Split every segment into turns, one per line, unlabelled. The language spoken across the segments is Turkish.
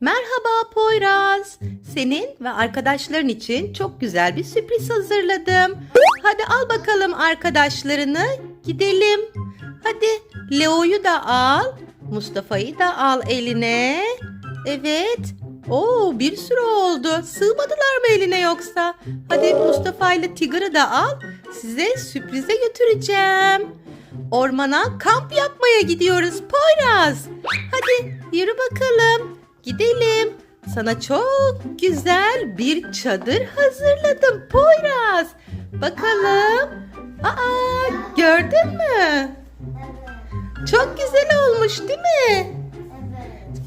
Merhaba Poyraz. Senin ve arkadaşların için çok güzel bir sürpriz hazırladım. Hadi al bakalım arkadaşlarını. Gidelim. Hadi Leo'yu da al. Mustafa'yı da al eline. Evet. Oo bir sürü oldu. Sığmadılar mı eline yoksa? Hadi Mustafa ile Tigır'ı da al. Size sürprize götüreceğim. Ormana kamp yapmaya gidiyoruz Poyraz. Hadi yürü bakalım. Gidelim. Sana çok güzel bir çadır hazırladım Poyraz. Bakalım. Aa, gördün mü? Çok güzel olmuş değil mi?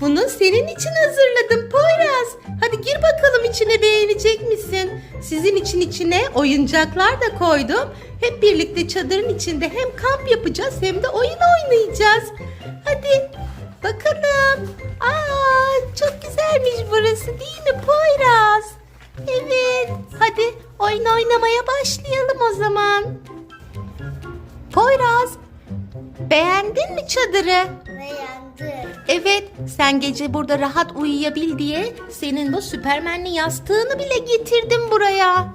Bunu senin için hazırladım Poyraz. Hadi gir bakalım içine beğenecek misin? Sizin için içine oyuncaklar da koydum. Hep birlikte çadırın içinde hem kamp yapacağız hem de oyun oynayacağız. Hadi bakalım. Aa güzelmiş burası değil mi Poyraz? Evet. Hadi oyun oynamaya başlayalım o zaman. Poyraz beğendin mi çadırı?
Beğendim.
Evet, sen gece burada rahat uyuyabil diye senin bu süpermenli yastığını bile getirdim buraya.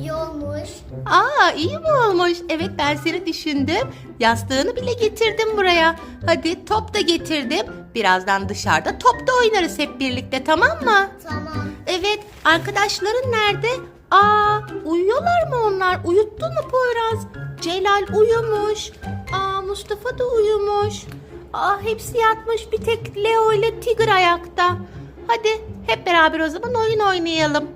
İyi olmuş.
Aa, iyi mi olmuş? Evet, ben seni düşündüm. Yastığını bile getirdim buraya. Hadi top da getirdim. Birazdan dışarıda top da oynarız hep birlikte, tamam mı?
Tamam.
Evet, arkadaşların nerede? Aa, uyuyorlar mı onlar? Uyuttun mu Poyraz? Celal uyumuş. Aa, Mustafa da uyumuş. Aa, hepsi yatmış. Bir tek Leo ile Tigger ayakta. Hadi hep beraber o zaman oyun oynayalım.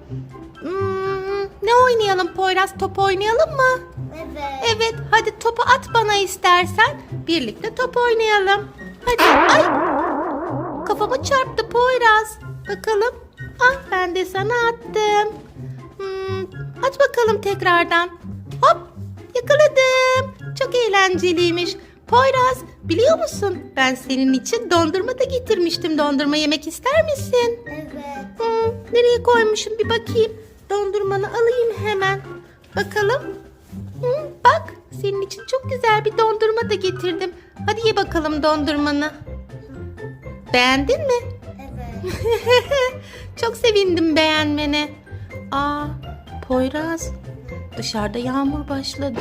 Hmm, ne oynayalım Poyraz? Top oynayalım mı?
Evet.
Evet, hadi topu at bana istersen. Birlikte top oynayalım. Hadi. Ay! Kafama çarptı Poyraz. Bakalım. Ah ben de sana attım. Hmm, at bakalım tekrardan. Hop yakaladım. Çok eğlenceliymiş. Poyraz biliyor musun? Ben senin için dondurma da getirmiştim. Dondurma yemek ister misin?
Evet.
Hmm, nereye koymuşum bir bakayım. Dondurmanı alayım hemen. Bakalım. Hmm, bak senin için çok güzel bir dondurma da getirdim. Hadi ye bakalım dondurmanı. Beğendin mi?
Evet.
çok sevindim beğenmene. Aa, Poyraz. Dışarıda yağmur başladı.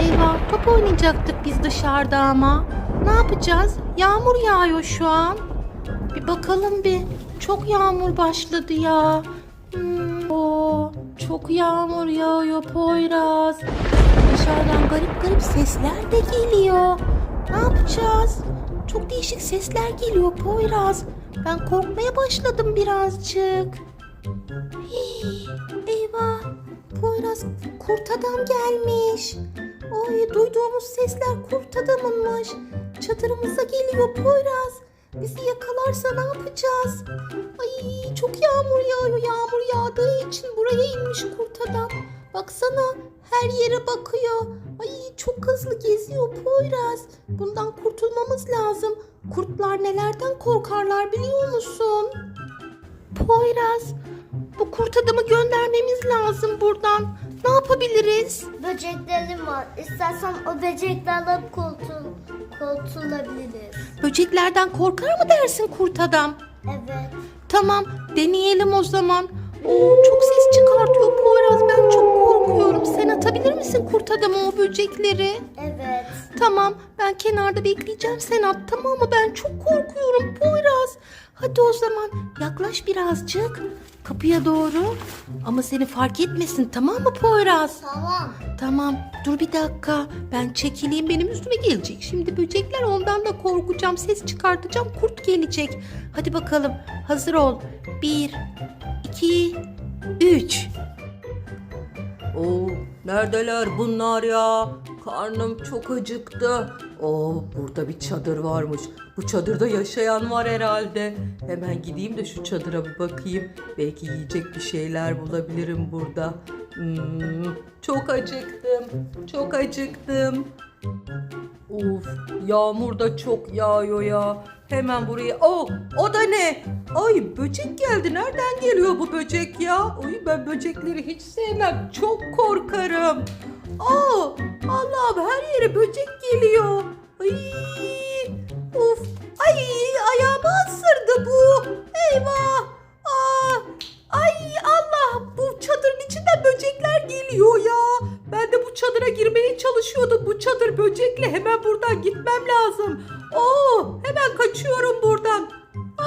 Eyvah top oynayacaktık biz dışarıda ama. Ne yapacağız? Yağmur yağıyor şu an. Bir bakalım bir. Çok yağmur başladı ya. Hmm, oo, çok yağmur yağıyor Poyraz. Dışarıdan garip garip sesler de geliyor. Ne yapacağız? Çok değişik sesler geliyor Poyraz. Ben korkmaya başladım birazcık. Hii, eyvah. Poyraz kurt adam gelmiş. Oy duyduğumuz sesler kurt adamınmış. Çadırımıza geliyor Poyraz. Bizi yakalarsa ne yapacağız? Ay çok yağmur yağıyor. Yağmur yağdığı için buraya inmiş kurt adam. Baksana her yere bakıyor. Ay çok hızlı geziyor Poyraz. Bundan kurtulmamız lazım. Kurtlar nelerden korkarlar biliyor musun? Poyraz bu kurt adamı göndermemiz lazım buradan. Ne yapabiliriz?
Böceklerim var. İstersen o böceklerle kurtul, kurtulabiliriz.
Böceklerden korkar mı dersin kurt adam?
Evet.
Tamam deneyelim o zaman. Oo, çok ses çıkartıyor Poyraz ben çok korkuyorum. Sen atabilir misin kurt adamı o böcekleri?
Evet.
Tamam ben kenarda bekleyeceğim sen at tamam mı? Ben çok korkuyorum Poyraz. Hadi o zaman yaklaş birazcık kapıya doğru. Ama seni fark etmesin tamam mı Poyraz?
Tamam.
Tamam dur bir dakika ben çekileyim benim üstüme gelecek. Şimdi böcekler ondan da korkacağım ses çıkartacağım kurt gelecek. Hadi bakalım hazır ol. Bir, iki, üç. Oo, neredeler bunlar ya? Karnım çok acıktı. Oo, burada bir çadır varmış. Bu çadırda yaşayan var herhalde. Hemen gideyim de şu çadıra bir bakayım. Belki yiyecek bir şeyler bulabilirim burada. Hmm, çok acıktım. Çok acıktım. Of, yağmur da çok yağıyor ya. Hemen buraya. Oh, o da ne? Ay böcek geldi. Nereden geliyor bu böcek ya? Oy ben böcekleri hiç sevmem. Çok korkarım. Oh, Allah'ım her yere böcek geliyor. Ay, of. Ay Ay ayağımı ısırdı bu. Eyvah. Aa, ay Allah bu çadırın içinden böcekler geliyor ya. Ben de bu çadıra girmeye çalışıyordum. Bu çadır böcekle hemen buradan gitmem lazım. Oo, hemen kaçıyorum buradan.